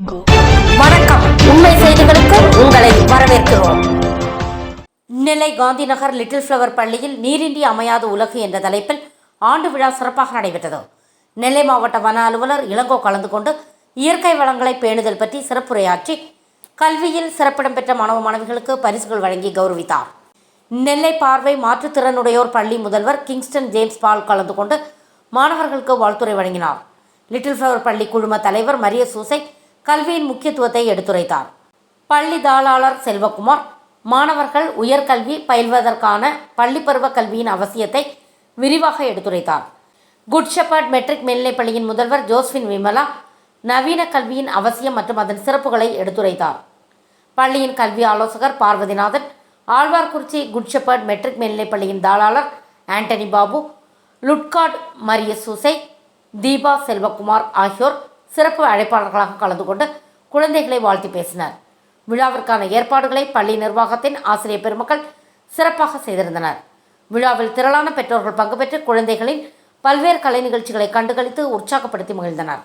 வணக்கம். உண்மை செய்திகளுக்கு உங்களை வரவேற்கிறோம். நெல்லை காந்திநகர் லிட்டில் ஃப்ளவர் பள்ளியில் நீரின்றி அமையாத உலகு என்ற தலைப்பில் ஆண்டு விழா சிறப்பாக நடைபெற்றது. நெல்லை மாவட்ட வன அலுவலர் இளங்கோ கலந்து கொண்டு இயற்கை வளங்களை பேணுதல் பற்றி சிறப்புரையாற்றி கல்வியில் சிறப்பிடம் பெற்ற மாணவ மாணவிகளுக்கு பரிசுகள் வழங்கி கௌரவித்தார். நெல்லை பார்வை மாற்றுத்திறனுடையோர் பள்ளி முதல்வர் கிங்ஸ்டன் ஜேம்ஸ் பால் கலந்து கொண்டு மாணவர்களுக்கு வாழ்த்துரை வழங்கினார். லிட்டில் ஃப்ளவர் பள்ளி குழும தலைவர் மரிய சூசை கல்வியின் முக்கியத்துவத்தை எடுத்துரைத்தார். பள்ளி தாளாளர் செல்வகுமார் மாணவர்கள் உயர்கல்வி பயில்வதற்கான பள்ளிப்பருவ கல்வியின் அவசியத்தை விரிவாக எடுத்துரைத்தார். குட் ஷெப்பர்ட் மெட்ரிக் மேல்நிலைப்பள்ளியின் முதல்வர் ஜோஸ்வின் விமலா நவீன கல்வியின் அவசியம் மற்றும் அதன் சிறப்புகளை எடுத்துரைத்தார். பள்ளியின் கல்வி ஆலோசகர் Parvathinathan Alwarkurichi good shepherd matric மேல்நிலைப்பள்ளியின் தாளாளர் ஆண்டனி பாபு லுட்காட் மரிய சூசை தீபா செல்வகுமார் ஆகியோர் சிறப்பு அழைப்பாளர்களாக கலந்து கொண்டு குழந்தைகளை வாழ்த்தி பேசினர். விழாவிற்கான ஏற்பாடுகளை பள்ளி நிர்வாகத்தின் ஆசிரியர் பெருமக்கள் சிறப்பாக செய்திருந்தனர். விழாவில் திரளான பெற்றோர்கள் பங்கு பெற்று குழந்தைகளின் பல்வேறு கலை நிகழ்ச்சிகளை கண்டுகளித்து உற்சாகப்படுத்தி மகிழ்ந்தனர்.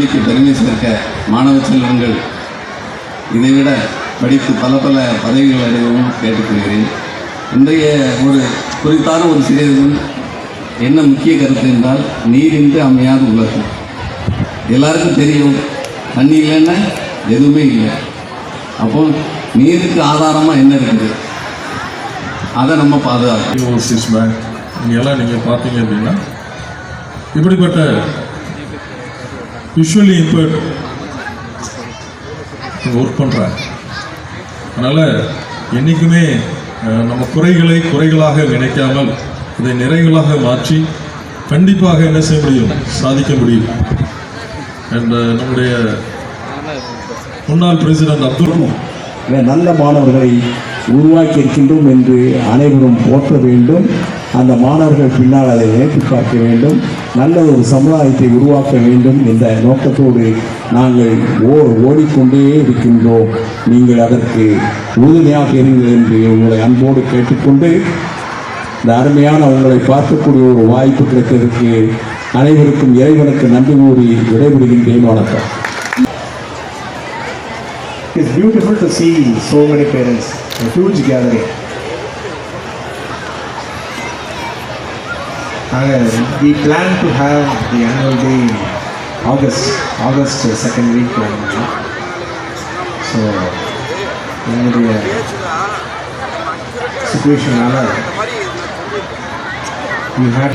பள்ளிக்கு பெருமை சேர்க்க மாணவ செல்வங்கள் இதைவிட படித்து பல பல பதவிகள் அடையவும் கேட்டுக்கொள்கிறேன். இன்றைய ஒரு குறித்தான ஒரு சிறியதும் என்ன முக்கிய கருத்து என்றால் நீரின்றி அமையாத உலகம். எல்லாருக்கும் தெரியும் தண்ணி இல்லைன்னா எதுவுமே இல்லை. அப்போ நீருக்கு ஆதாரமாக என்ன இருக்குது? அதை நம்ம பாதுகாக்கணும். ஓவர்சீஸ் பேங்க் இங்கெல்லாம் நீங்கள் பார்த்தீங்க அப்படின்னா இப்படிப்பட்ட விஷுவலி இப்போ ஒர்க் பண்ணுறாங்க அதனால் என்றைக்குமே நம்ம குறைகளை குறைகளாக நினைக்காமல் அதை நிறைகளாக மாற்றி கண்டிப்பாக என்ன செய்ய முடியும்? சாதிக்க முடியும். என்ற நம்முடைய முன்னாள் பிரசிடென்ட் அப்துல் நல்ல மாணவர்களை உருவாக்கி இருக்கின்றோம் என்று அனைவரும் போற்ற வேண்டும். அந்த மாணவர்கள் பின்னால் அதை நினைத்து பார்க்க வேண்டும். நல்ல ஒரு சமுதாயத்தை உருவாக்க வேண்டும் என்ற நோக்கத்தோடு நாங்கள் ஓ ஓடிக்கொண்டே இருக்கின்றோம். நீங்கள் அதற்கு உறுதுணையாக இருங்கள் என்று உங்களை அன்போடு கேட்டுக்கொண்டு இந்த அருமையான உங்களை பார்க்கக்கூடிய ஒரு வாய்ப்பு கிடைத்ததற்கு அனைவருக்கும் இறைவனுக்கு நன்றி கூறி விடைபெறுகின்றேன். வணக்கம். It's beautiful to see so many parents, a huge gathering. We plan to have the annual day in August, August uh, second week. only. So, என்னுடைய சுச்சுவேஷனால we had